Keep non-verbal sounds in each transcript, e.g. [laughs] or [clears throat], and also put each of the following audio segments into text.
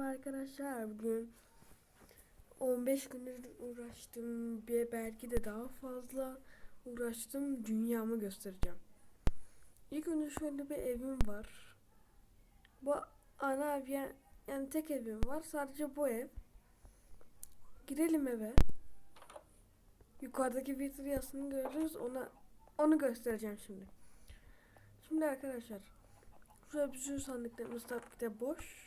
Merhaba arkadaşlar. Bugün 15 gündür uğraştım. Bir belki de daha fazla uğraştım. Dünyamı göstereceğim. İlk önce şöyle bir evim var. Bu ana ev yani, yani tek evim var. Sadece bu ev. Girelim eve. Yukarıdaki vitriyasını görürüz. Ona onu göstereceğim şimdi. Şimdi arkadaşlar Şurada bütün sandıklarımız tabii ki de boş.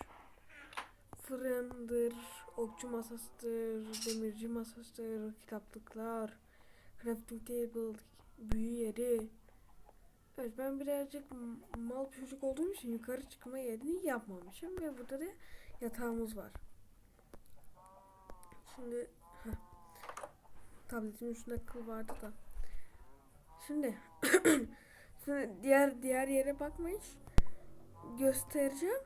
Fırındır, okçu masasıdır, demirci masasıdır, kitaplıklar, crafting table, büyü yeri. Evet ben birazcık mal çocuk olduğum için yukarı çıkma yerini yapmamışım ve burada da yatağımız var. Şimdi heh, tabletimin üstünde kıl vardı da. Şimdi [clears throat] şimdi diğer diğer yere bakmayın göstereceğim.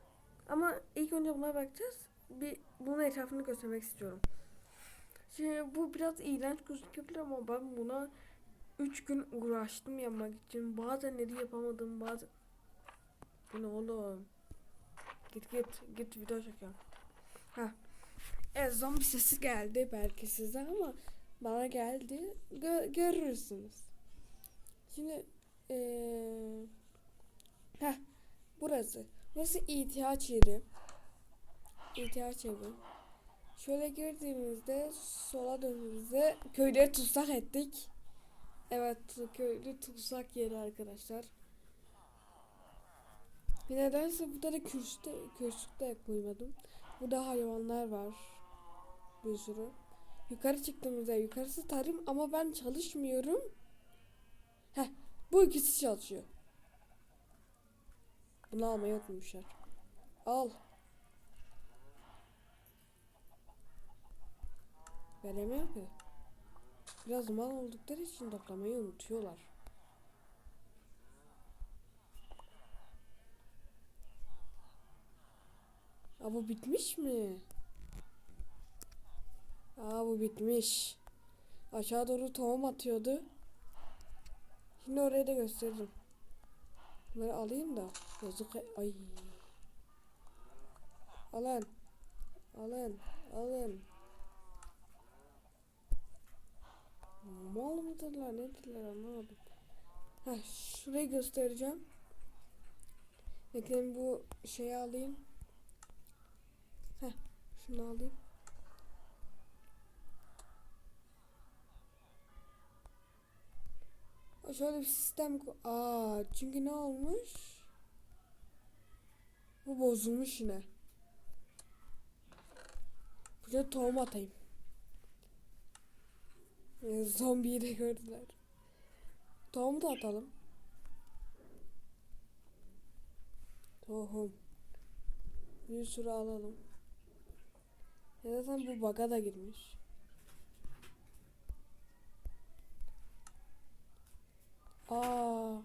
Ama ilk önce buna bakacağız. Bir bunun etrafını göstermek istiyorum. Şimdi bu biraz iğrenç gözükebilir ama ben buna 3 gün uğraştım yapmak için. Bazenleri yapamadım bazen... Bu ne oğlum? Git git git video çekiyorum. Ha. Evet zombi sesi geldi belki size ama bana geldi. Gö- görürsünüz. Şimdi eee Heh, burası. Burası ihtiyaç yeri. İhtiyaç evi. Şöyle girdiğimizde sola döndüğümüzde köyleri tutsak ettik. Evet köylü tutsak yeri arkadaşlar. Bir nedense burada da kürsüde, kürsüde koymadım. Burada hayvanlar var. Bir sürü. Yukarı çıktığımızda yukarısı tarım ama ben çalışmıyorum. Heh bu ikisi çalışıyor. Bunu almayı unutmuşlar. Al. Veremiyor ki. Biraz zaman oldukları için toplamayı unutuyorlar. Aa bu bitmiş mi? Aa bu bitmiş. Aşağı doğru tohum atıyordu. Şimdi orayı da gösteririm. Bunları alayım da. Yazık. Ay. Alın. Alın. Alın. Mal mıdırlar nedirler anlamadım. Heh, şurayı göstereceğim. Bekleyin bu şeyi alayım. Heh, şunu alayım. Şöyle bir sistem Aa, çünkü ne olmuş? Bu bozulmuş yine. Buraya tohum atayım. Zombiyi de gördüler. Tohum da atalım. Tohum. Bir sürü alalım. Ya zaten bu baga da girmiş. Aa.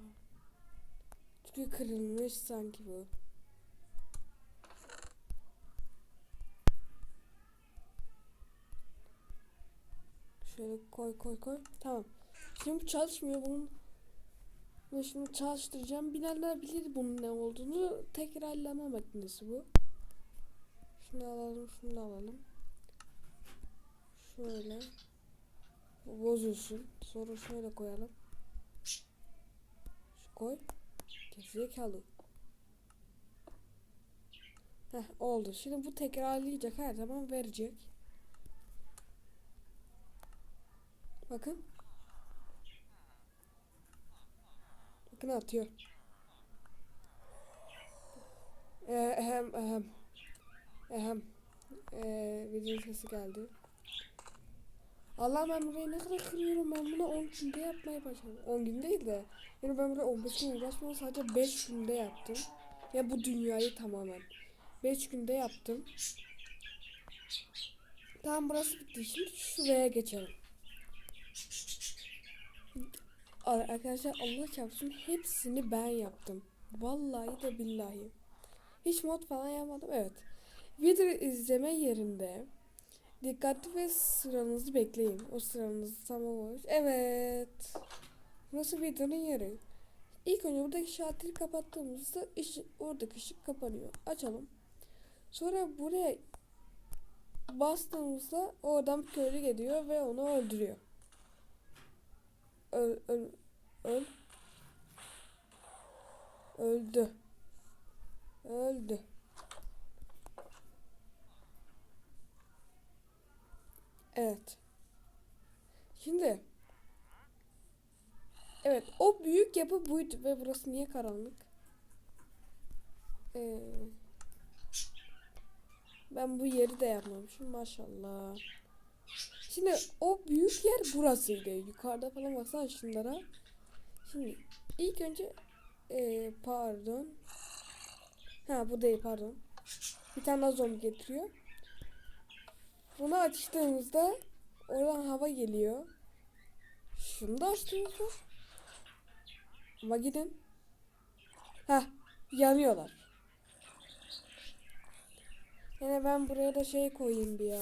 Çünkü kırılmış sanki bu. Şöyle koy koy koy. Tamam. Şimdi bu çalışmıyor bunun. Bunu şimdi çalıştıracağım. Bilenler bilir bunun ne olduğunu. Tekrarlama makinesi bu. Şunu alalım, şunu alalım. Şöyle. Bu. Sonra şöyle koyalım. Şu koy. Gerizekalı. Heh oldu. Şimdi bu tekrarlayacak her zaman verecek. Bakın. Bakın atıyor. Ee, ehem ehem. Ehem. Ee, video sesi geldi. Allah ben burayı ne kadar kırıyorum ben bunu 10 günde yapmaya başladım. 10 gün değil de yani ben buraya 15 gün uğraşmadım sadece 5 günde yaptım. Ya bu dünyayı tamamen. 5 günde yaptım. Tamam burası bitti. Şimdi şuraya geçelim. Ar- Arkadaşlar Allah çarpsın hepsini ben yaptım. Vallahi de billahi. Hiç mod falan yapmadım. Evet. Video izleme yerinde dikkatli ve sıranızı bekleyin. O sıranız tamam olmuş. Evet. Burası videonun yeri. İlk önce buradaki şalteri kapattığımızda ışık, oradaki ışık kapanıyor. Açalım. Sonra buraya bastığımızda o adam köylü geliyor ve onu öldürüyor. Öl, öl, öl. Öldü. Öldü. Evet. Şimdi Evet, o büyük yapı buydu ve burası niye karanlık? Ee, ben bu yeri de yapmamışım maşallah. Şimdi o büyük yer burasıydı. Yukarıda falan baksana şunlara. Şimdi ilk önce ee, pardon. Ha bu değil pardon. Bir tane daha zombi getiriyor. Bunu açtığımızda oradan hava geliyor. Şunu da açtığımızda ama gidin. Ha yanıyorlar. Yine ben buraya da şey koyayım bir ya.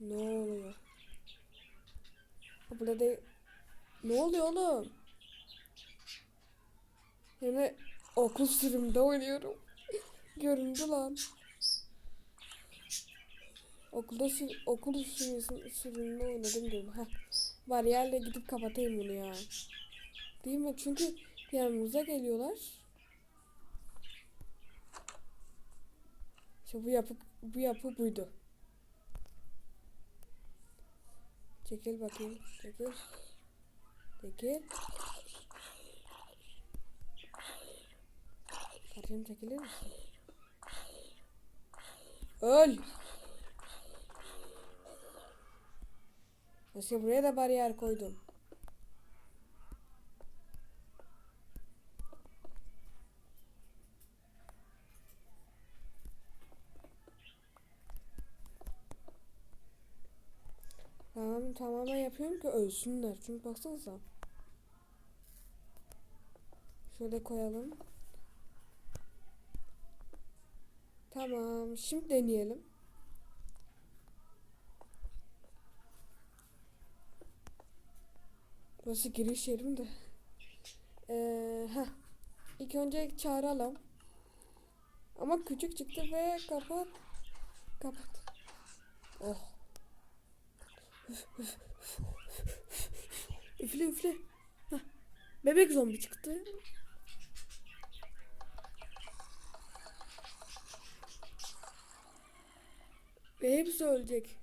Ne oluyor? Burada da ne oluyor oğlum? Yine okul sürümde oynuyorum. Göründü lan. Okulda sür okul sürümünde, sürümünde oynadım diyorum. Heh. Bariyerle gidip kapatayım bunu ya. Değil mi? Çünkü yanımıza geliyorlar. İşte bu yapı bu yapı buydu. Çekil bakayım. Çekil. Çekil. Kardeşim çekilir misin? Öl. İşte buraya da bariyer koydum. Tamam tamamen yapıyorum ki ölsünler. Çünkü baksanıza. Şöyle koyalım. Tamam. Şimdi deneyelim. Burası giriş yerim de. Ee, heh. İlk önce çağıralım. Ama küçük çıktı ve kapat. Kapat. Oh. Üfle üfle. Heh. Bebek zombi çıktı. Ve hepsi ölecek.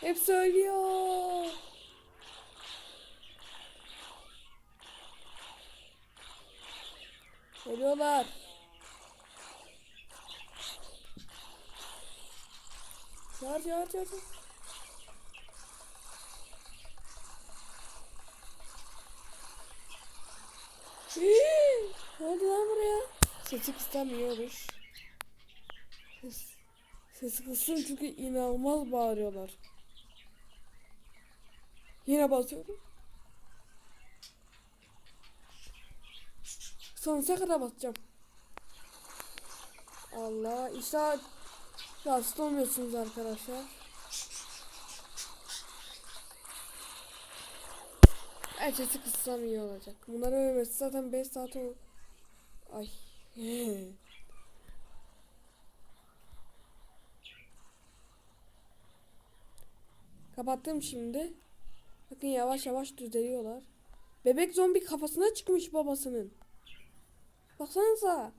Hepsi ölüyor. Ölüyorlar. Çağır. çağır. Hii, Ne oldu lan buraya? Sesi olur. Ses, kıssam çünkü inanılmaz bağırıyorlar. Yine basıyorum. Sonsuza kadar basacağım. Allah işte rahatsız olmuyorsunuz arkadaşlar. Ertesi kıssam iyi olacak. Bunların ölmesi zaten 5 saat ol... Ay. [laughs] Kapattım şimdi. Bakın yavaş yavaş düzeliyorlar. Bebek zombi kafasına çıkmış babasının. Baksanıza.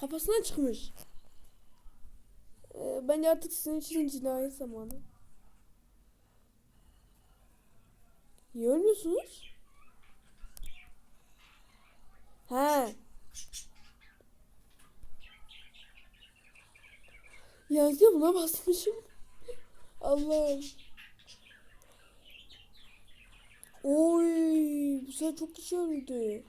Kafasına çıkmış. Ee, bence artık sizin için cinayet zamanı. Niye ölmüyorsunuz? He. Yazıyor buna basmışım. Allah'ım. Oy, bu sefer çok kişi öldü.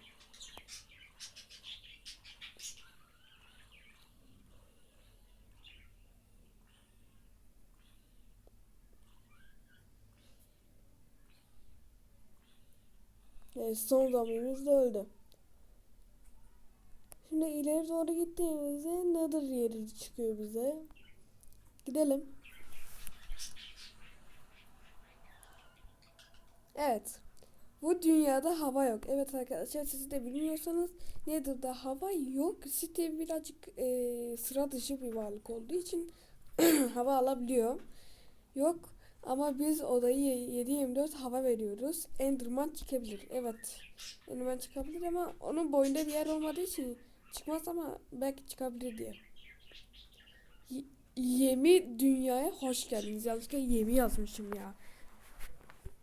Son zamanımız da öldü. Şimdi ileri doğru gittiğimizde Nether yeri çıkıyor bize. Gidelim. Evet. Bu dünyada hava yok. Evet arkadaşlar siz de bilmiyorsanız nedir da hava yok. Site birazcık e, sıra dışı bir varlık olduğu için [clears throat] hava alabiliyor. Yok ama biz odayı 7-24 hava veriyoruz. Enderman çıkabilir. Evet. Enderman çıkabilir ama onun boyunda bir yer olmadığı için çıkmaz ama belki çıkabilir diye. Y- Yemi dünyaya hoş geldiniz. Yanlışlıkla yemi yazmışım ya.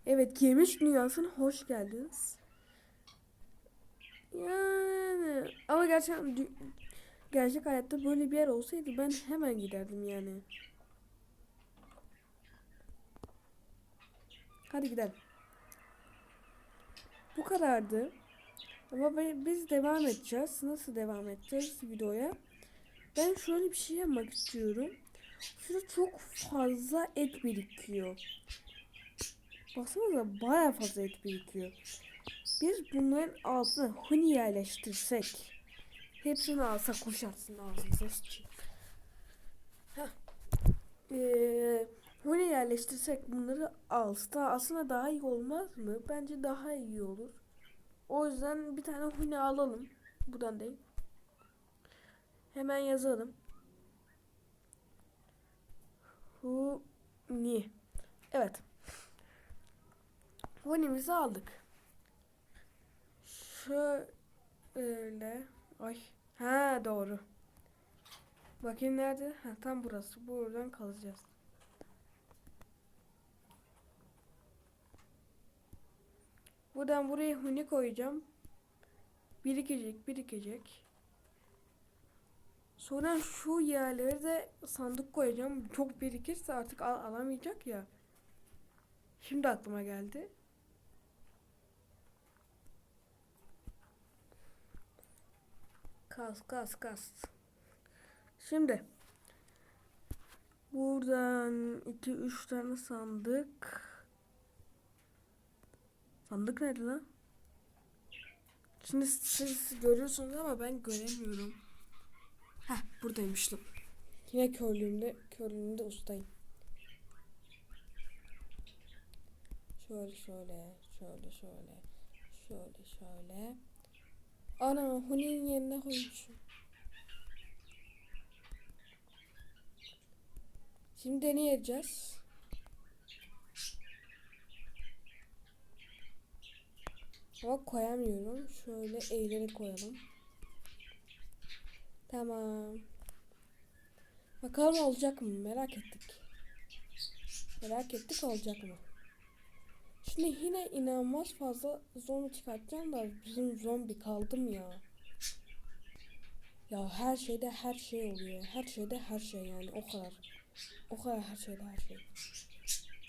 Evet yemiş dünyasına hoş geldiniz. Yani ama gerçekten gerçek hayatta böyle bir yer olsaydı ben hemen giderdim yani. Hadi gidelim. Bu kadardı. Ama biz devam edeceğiz. Nasıl devam edeceğiz videoya? Ben şöyle bir şey yapmak istiyorum. Şurada çok fazla et birikiyor. Baksanıza baya fazla et birikiyor. Biz bunların altına huni yerleştirsek. Hepsini alsak kuşatsın ağzınıza sıçayım. Heh. Ee, huni yerleştirsek bunları alsa aslında daha iyi olmaz mı? Bence daha iyi olur. O yüzden bir tane huni alalım. Buradan değil. Hemen yazalım. Huni. Evet. Honimizi aldık. Şöyle. Ay. Ha doğru. Bakayım nerede? Ha tam burası. Buradan kalacağız. Buradan buraya huni koyacağım. Birikecek, birikecek. Sonra şu yerlere de sandık koyacağım. Çok birikirse artık al alamayacak ya. Şimdi aklıma geldi. Kas kas kas. Şimdi buradan 2 3 tane sandık. Sandık nerede lan? Şimdi siz görüyorsunuz ama ben göremiyorum. Heh buradaymıştım. Yine körlüğümde, körlüğümde ustayım. Şöyle şöyle, şöyle şöyle, şöyle şöyle. Ana Huni'nin yerine koymuşum. Şimdi deneyeceğiz. Ama koyamıyorum. Şöyle eğilerek koyalım. Tamam. Bakalım olacak mı? Merak ettik. Merak ettik olacak mı? Şimdi yine inanılmaz fazla zombi çıkartacağım da bizim zombi kaldım ya. Ya her şeyde her şey oluyor. Her şeyde her şey yani o kadar. O kadar her şeyde her şey.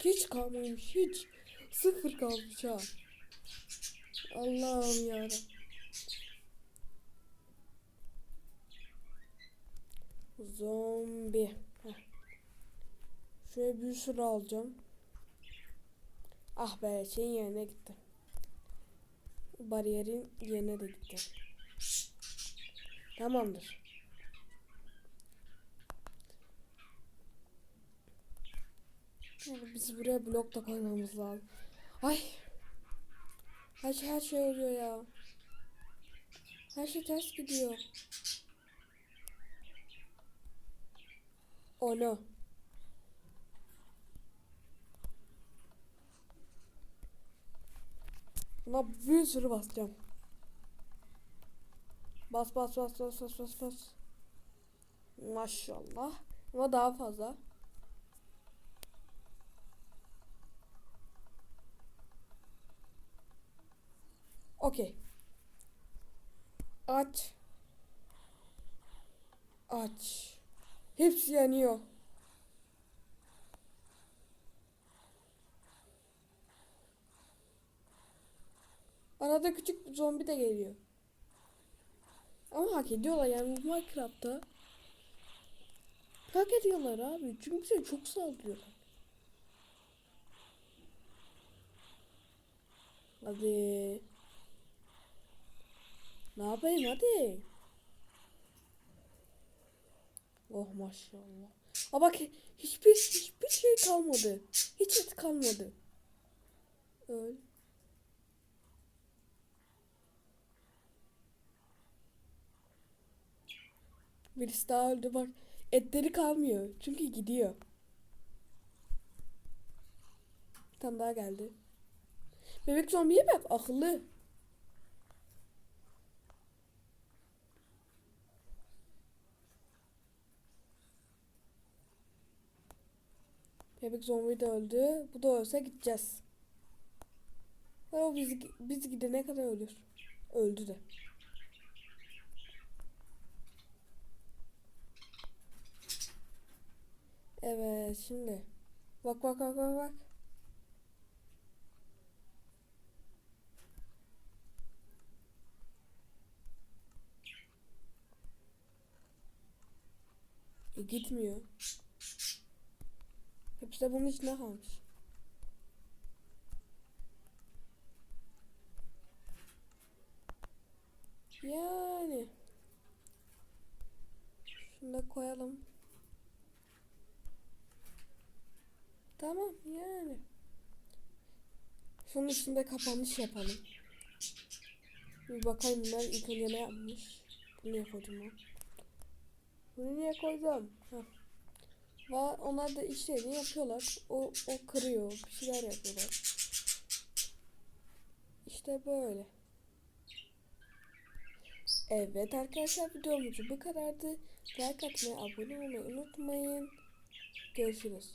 Hiç kalmamış hiç. Sıfır kalmış ha. Allah'ım yarabbim. Zombi. Heh. Şöyle bir sürü alacağım. Ah be şeyin yerine gitti. Bariyerin yerine de gitti. Tamamdır. Biz buraya blok da koymamız lazım. Ay. Her şey, her şey oluyor ya. Her şey ters gidiyor. Oh no. Buna bir sürü basacağım. Bas bas bas bas bas bas bas. Maşallah. Ama daha fazla. Okey. Aç. Aç. Hepsi yanıyor. Arada küçük bir zombi de geliyor. Ama hak ediyorlar yani Minecraft'ta. Hak ediyorlar abi. Çünkü çok saldırıyorlar. Hadi. Ne yapayım hadi. Oh maşallah. Aa bak hiçbir hiçbir şey kalmadı. Hiç et kalmadı. Öl. Birisi daha öldü bak. Etleri kalmıyor. Çünkü gidiyor. Bir tane daha geldi. Bebek zombiye bak akıllı. Bebek zombi de öldü. Bu da ölse gideceğiz. Ve o biz, biz gidene kadar ölür. Öldü de. Evet şimdi. Bak bak bak bak bak. E, gitmiyor. Hepsi de bunun içine kalmış. Yani. Şunu da koyalım. Tamam yani. Şunun üstünde kapanış yapalım. Bir bakayım bunlar ilk önce ne yapmış. Bunu niye koydum ben? Bunu niye koydum? Heh. Ve onlar da işlerini yapıyorlar. O, o kırıyor. Bir şeyler yapıyorlar. İşte böyle. Evet arkadaşlar videomuz bu kadardı. Like atmayı, abone olmayı unutmayın. Görüşürüz.